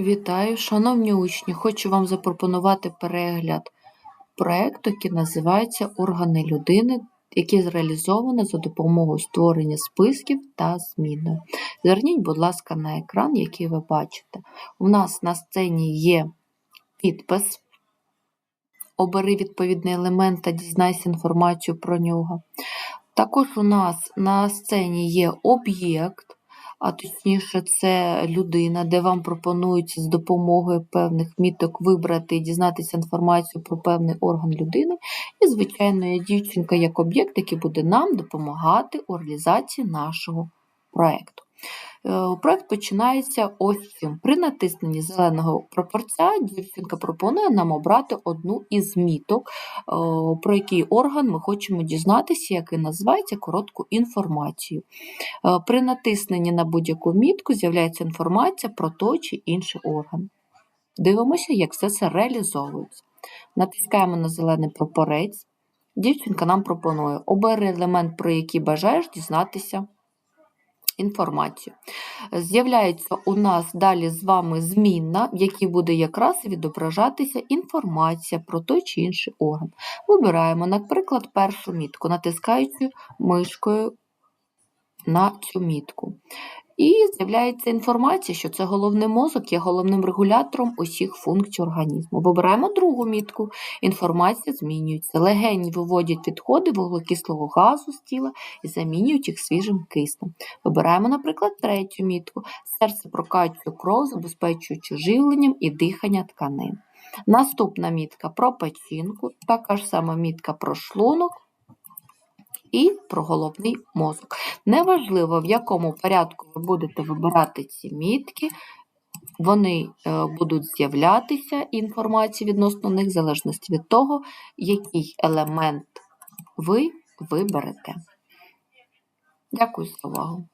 Вітаю, шановні учні! Хочу вам запропонувати перегляд проекту, який називається Органи людини, який зреалізовано за допомогою створення списків та зміною. Зверніть, будь ласка, на екран, який ви бачите. У нас на сцені є підпис. Обери відповідний елемент та дізнайся інформацію про нього. Також у нас на сцені є об'єкт, а точніше, це людина, де вам пропонується з допомогою певних міток вибрати і дізнатися інформацію про певний орган людини. І, звичайно, є дівчинка як об'єкт, який буде нам допомагати у реалізації нашого проєкту. Е, Проект починається ось цим. При натисненні зеленого прапорця дівчинка пропонує нам обрати одну із міток, е, про який орган ми хочемо дізнатися, який називається коротку інформацію. Е, При натисненні на будь-яку мітку з'являється інформація про той чи інший орган. Дивимося, як все це реалізовується. Натискаємо на зелений прапорець. Дівчинка нам пропонує обери елемент, про який бажаєш дізнатися інформацію. З'являється у нас далі з вами змінна, в якій буде якраз відображатися інформація про той чи інший орган. Вибираємо, наприклад, першу мітку, натискаючи мишкою на цю мітку. І з'являється інформація, що це головний мозок є головним регулятором усіх функцій організму. Вибираємо другу мітку. Інформація змінюється. Легені виводять відходи вуглекислого газу з тіла і замінюють їх свіжим киснем. Вибираємо, наприклад, третю мітку. Серце прокачує кров, забезпечуючи живленням і дихання тканин. Наступна мітка про печінку, така ж сама мітка про шлунок і про головний мозок. Неважливо, в якому порядку ви будете вибирати ці мітки, вони е, будуть з'являтися інформації відносно них, в залежності від того, який елемент ви виберете. Дякую за увагу.